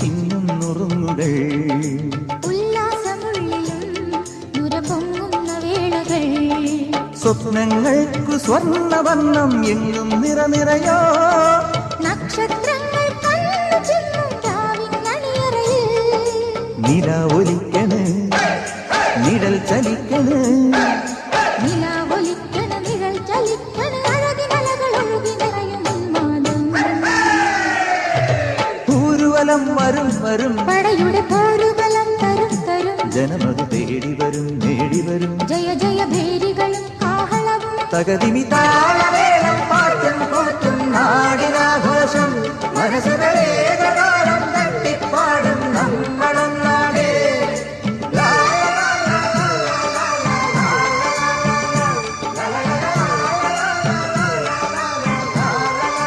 ചിന്നും നുറുങ്ങുകൾ സ്വപ്നങ്ങൾക്കു സ്വർണവർണം എങ്ങും നിറനിറയോ. നക്ഷത്രങ്ങൾ നില ഒലിക്കണ് നിഴൽ ചലിക്കണ്. നിലാവൊലിക്കണ ബലം വരും വരും. പടയുടെ പോരുബലം തരും തരും. ജനമത് തേടി വരും നേടി വരും. ജയ ജയ ഭേരികളും കാഹളവും തകതിമി താളമേളം പാട്ടും കൂട്ടും നാടിനാഘോഷം. മനസ്സിലെ